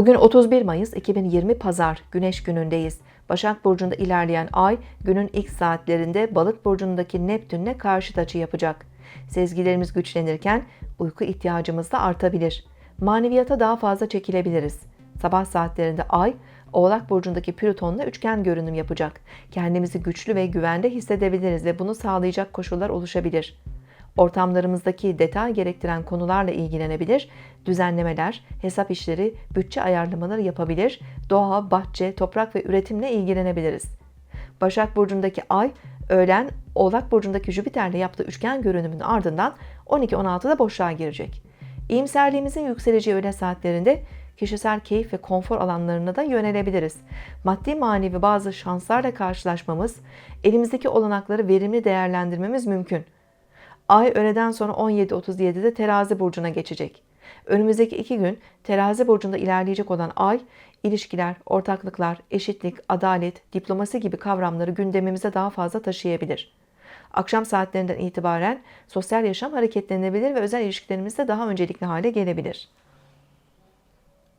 Bugün 31 Mayıs 2020 Pazar Güneş günündeyiz. Başak Burcu'nda ilerleyen ay günün ilk saatlerinde Balık Burcu'ndaki Neptün'le karşıt açı yapacak. Sezgilerimiz güçlenirken uyku ihtiyacımız da artabilir. Maneviyata daha fazla çekilebiliriz. Sabah saatlerinde ay Oğlak Burcu'ndaki Plüton'la üçgen görünüm yapacak. Kendimizi güçlü ve güvende hissedebiliriz ve bunu sağlayacak koşullar oluşabilir. Ortamlarımızdaki detay gerektiren konularla ilgilenebilir, düzenlemeler, hesap işleri, bütçe ayarlamaları yapabilir, doğa, bahçe, toprak ve üretimle ilgilenebiliriz. Başak Burcu'ndaki Ay, öğlen Oğlak Burcu'ndaki Jüpiter'le yaptığı üçgen görünümün ardından 12-16'da boşluğa girecek. İyimserliğimizin yükseleceği öğle saatlerinde kişisel keyif ve konfor alanlarına da yönelebiliriz. Maddi manevi bazı şanslarla karşılaşmamız, elimizdeki olanakları verimli değerlendirmemiz mümkün. Ay öğleden sonra 17.37'de terazi burcuna geçecek. Önümüzdeki iki gün terazi burcunda ilerleyecek olan ay, ilişkiler, ortaklıklar, eşitlik, adalet, diplomasi gibi kavramları gündemimize daha fazla taşıyabilir. Akşam saatlerinden itibaren sosyal yaşam hareketlenebilir ve özel ilişkilerimizde daha öncelikli hale gelebilir.